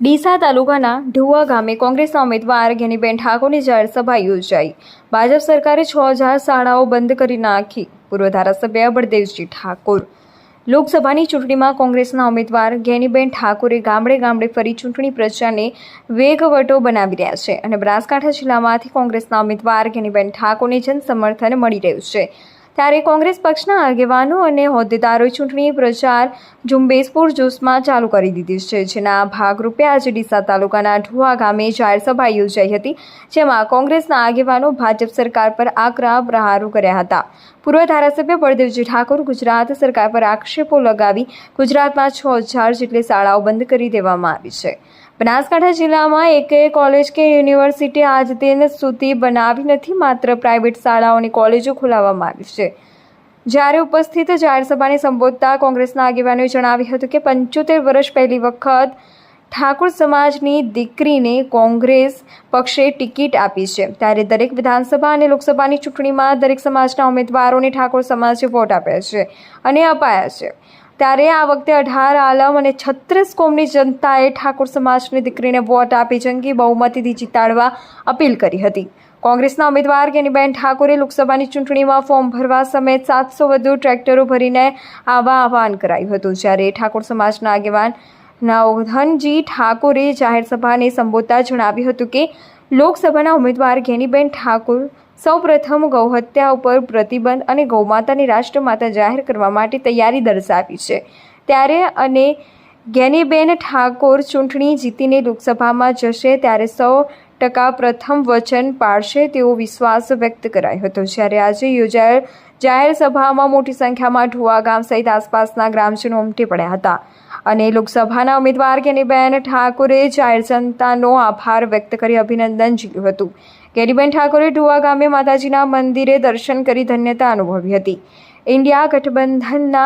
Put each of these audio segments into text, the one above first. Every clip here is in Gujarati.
ડીસા તાલુકાના ઢુવા ગામે કોંગ્રેસના ઉમેદવાર ગેનીબેન ઠાકોરની જાહેરસભા યોજાઈ. ભાજપ સરકારે છ હજાર શાળાઓ બંધ કરી નાખી. પૂર્વ ધારાસભ્ય બળદેવજી ઠાકોર. લોકસભાની ચૂંટણીમાં કોંગ્રેસના ઉમેદવાર જ્ઞાનીબેન ઠાકોરે ગામડે ગામડે ફરી ચૂંટણી પ્રચારને વેગવટો બનાવી રહ્યા છે અને બનાસકાંઠા જિલ્લામાંથી કોંગ્રેસના ઉમેદવાર ગેનીબેન ઠાકોરને જનસમર્થન મળી રહ્યું છે. ત્યારે કોંગ્રેસ પક્ષના આગેવાનો અને હોદ્દેદારોએ ચૂંટણી પ્રચાર ઝુંબેશ પૂરજોશમાં ચાલુ કરી દીધી છે, જેના ભાગરૂપે આજે ડીસા તાલુકાના ઢુવા ગામે જાહેરસભા યોજાઈ હતી, જેમાં કોંગ્રેસના આગેવાનો ભાજપ સરકાર પર આકરા પ્રહારો કર્યા હતા. પૂર્વ ધારાસભ્ય બળદેવજી ઠાકોર ગુજરાત સરકાર પર આક્ષેપો લગાવી ગુજરાતમાં છ હજાર જેટલી શાળાઓ બંધ કરી દેવામાં આવી છે. બનાસકાંઠા જિલ્લામાં એકેય કોલેજ કે યુનિવર્સિટી આજ દિન સુધી બનાવી નથી, માત્ર પ્રાઇવેટ શાળાઓની કોલેજો ખોલાવવામાં આવી છે. જ્યારે ઉપસ્થિત જાહેરસભાને સંબોધતા કોંગ્રેસના આગેવાનોએ જણાવ્યું હતું કે પંચોતેર વર્ષ પહેલી વખત ઠાકોર સમાજની દીકરીને કોંગ્રેસ પક્ષે ટિકિટ આપી છે. ત્યારે દરેક વિધાનસભા અને લોકસભાની ચૂંટણીમાં દરેક સમાજના ઉમેદવારોને ઠાકોર સમાજે વોટ આપ્યા છે અને અપાયા છે. ત્યારે આ વખતે અઢાર આલમ અને છત્રીસ કોમની જનતાએ ઠાકોર સમાજની દીકરીને વોટ આપી જંગી બહુમતીથી જીતાડવા અપીલ કરી હતી. કોંગ્રેસના ઉમેદવાર ગેનીબેન ઠાકોરે લોકસભાની ચૂંટણીમાં ફોર્મ ભરવા સમેત સાતસો વધુ ટ્રેક્ટરો ભરીને આવા આહવાન કરાયું હતું, જ્યારે ઠાકોર સમાજના આગેવાન નાઓધનજી ઠાકોરે જાહેર સભાને સંબોધતા જણાવ્યું હતું કે, લોકસભાના ઉમેદવાર ગેનીબેન ઠાકોર સૌપ્રથમ ગૌહત્યા ઉપર પ્રતિબંધ અને ગૌમાતાની રાષ્ટ્રમાતા જાહેર કરવા માટે તૈયારી દર્શાવી છે. ત્યારે અને ગેનીબેન ઠાકોર ચૂંટણી જીતીને લોકસભામાં જશે ત્યારે સૌ ટકા પ્રથમ વચન પાળશે તેવો વિશ્વાસ વ્યક્ત કરાયો હતો. જ્યારે આજે યોજાયેલ જાહેર સભામાં મોટી સંખ્યામાં ઢુવા ગામ સહિત આસપાસના ગ્રામજનો ઉમટી પડ્યા હતા અને લોકસભાના ઉમેદવાર ગેનીબેન ઠાકોરે જાહેર જનતાનો આભાર વ્યક્ત કરી અભિનંદન ઝીલ્યું હતું. ગેરીબેન ઠાકોરે ઢુવા ગામે માતાજીના મંદિરે દર્શન કરી ધન્યતા અનુભવી હતી. ઇન્ડિયા ગઠબંધનના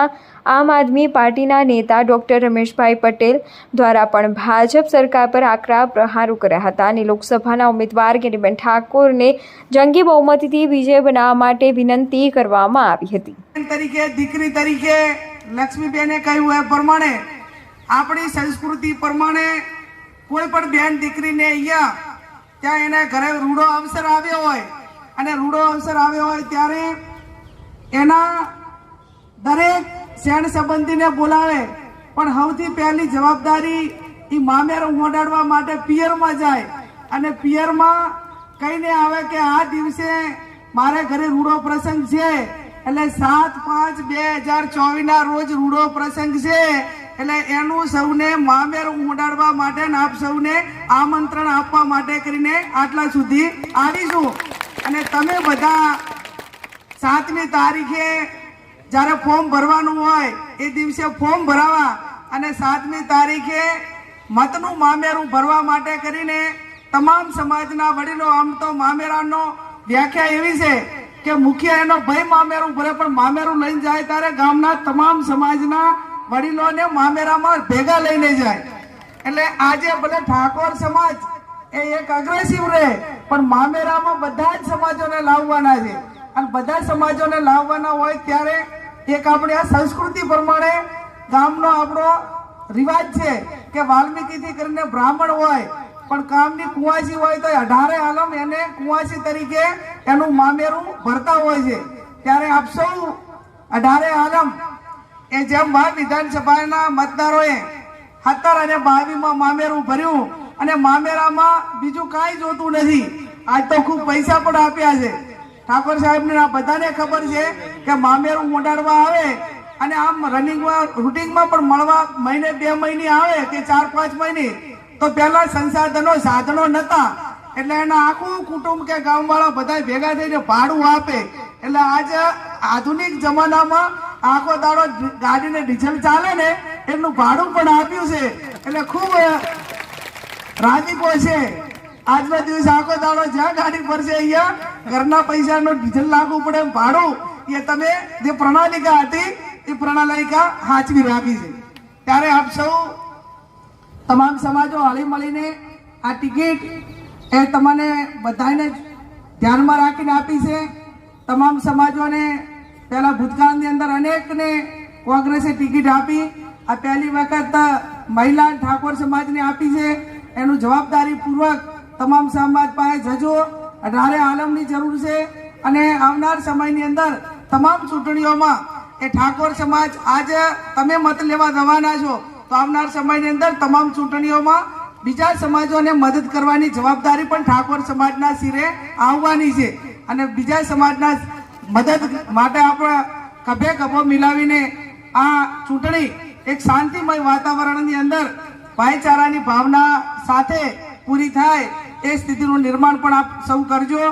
આમ આદમી પાર્ટીના નેતા ડોક્ટર રમેશભાઈ પટેલ દ્વારા પણ ભાજપ સરકાર પર આકરા પ્રહારો કર્યા હતા અને લોકસભાના ઉમેદવાર ગેરીબેન ઠાકોરને જંગી બહુમતીથી વિજય બનાવવા માટે વિનંતી કરવામાં આવી હતી. તરીકે, દીકરી તરીકે, લક્ષ્મીબેને કહ્યું એ પ્રમાણે, આપણી સંસ્કૃતિ પ્રમાણે કોઈ પણ બેન દીકરીને અહીંયા ત્યાં એને ઘરે રૂડો અવસર આવ્યો હોય અને રૂડો અવસર આવ્યો હોય ત્યારે એના દરેક શેણ સંબંધીને બોલાવે. પણ સૌથી પહેલી જવાબદારી એ મામેરો મોડાડવા માટે પિયરમાં જાય અને પિયરમાં કહીને આવે કે આ દિવસે મારે ઘરે રૂડો પ્રસંગ છે. એટલે સાત પાંચ બે હજાર ચોવીસ ના રોજ રૂડો પ્રસંગ છે. એટલે એનું સૌને મામેરું મોડાડવા માટે આપ સૌને આમંત્રણ આપવા માટે કરીને આટલા સુધી આવીશું. અને તમે બધા સાતમી તારીખે જ્યારે ફોર્મ ભરવાનું હોય એ દિવસે ફોર્મ ભરાવા અને સાતમી તારીખે મતનું મામેરું ભરવા માટે કરીને તમામ સમાજના વડીલો, આમ તો મામેરાનો વ્યાખ્યા એવી છે કે મુખ્ય એનો ભય મામેરું ભરે, પણ મામેરું લઈને જાય ત્યારે ગામના તમામ સમાજના વડીલોને મામેરામાં ભેગા લઈને જાય. એટલે આજે ભલે ઠાકોર સમાજ એ એક અગ્રેસિવ રહે, પણ મામેરામાં બધા જ સમાજોને લાવવાના છે. અને બધા સમાજોને લાવવાના હોય ત્યારે એક આપણી આ સંસ્કૃતિ પ્રમાણે ગામનો આપણો રિવાજ છે કે વાલ્મીકીથી કરીને બ્રાહ્મણ હોય, પણ કામની કુંવાસી હોય તો અઢારે આલમ એને કુંવાસી તરીકે એનું મામેરું ભરતા હોય છે. ત્યારે આપ સૌ અઢારે આલમ એ જેમ વિધાનસભાના મતદારોએ સત્તર અને બાવીમાં મામેરું ભર્યું અને મામેરામાં બીજું કાંઈ જોતું નથી. આજ તો ખૂબ પૈસા પણ આપ્યા છે. ઠાકોર સાહેબને આ બધાને ખબર છે કે મામેરું મોડાડવા આવે અને આમ રનિંગમાં રૂટિંગમાં પણ મળવા મહિને બે મહિને આવે કે ચાર પાંચ મહિને, તો પહેલા સંસાધનો સાધનો નતા. એટલે એના આખું કુટુંબ કે ગામવાળા બધા ભેગા થઈને ભાડું આપે. એટલે આજે આધુનિક જમાનામાં આખો દાડો ગાડીને ડીઝલ ચાલે ને એટલું ભાડું પણ આપ્યું છે. એટલે ખૂબ રાજીપો છે. આજનો દિવસ આખો દાડો જ્યાં ગાડી ફરશે અહીંયા, ઘરના પૈસાનો ડીઝલ લાગવું પડે એમ ભાડું. એ તમે, જે પ્રણાલિકા હતી, એ પ્રણાલિકા હાચવી રાખી છે. ત્યારે આપ સૌ, તમામ સમાજો હળી મળીને આ ટિકિટ એ તમને બધાને ધ્યાનમાં રાખીને આપી છે. તમામ સમાજોને પહેલા ભૂતકાળની અંદર અનેકને કોંગ્રેસે ટિકિટ આપી. આ પહેલી વખત મહિલા ઠાકોર સમાજને આપી છે. એનું જવાબદારી પૂર્વક તમામ સમાજ પાસે જજો. અઢારે આલમની જરૂર છે. અને આવનાર સમયની અંદર તમામ ચૂંટણીઓમાં એ ઠાકોર સમાજ આજે તમે મત લેવા રવાના છો. તો આવનાર સમયની અંદર તમામ ચૂંટણીઓમાં બીજા સમાજોને મદદ કરવાની જવાબદારી પણ ઠાકોર સમાજના શિરે આવવાની છે. અને બીજા સમાજના મદદ માટે આપણે કભે કભો મિલાવીને આ ચૂંટણી એક શાંતિમય વાતાવરણની અંદર ભાઈચારાની ભાવના સાથે પૂરી થાય એ સ્થિતિનું નિર્માણ પણ આપ સૌ કરજો.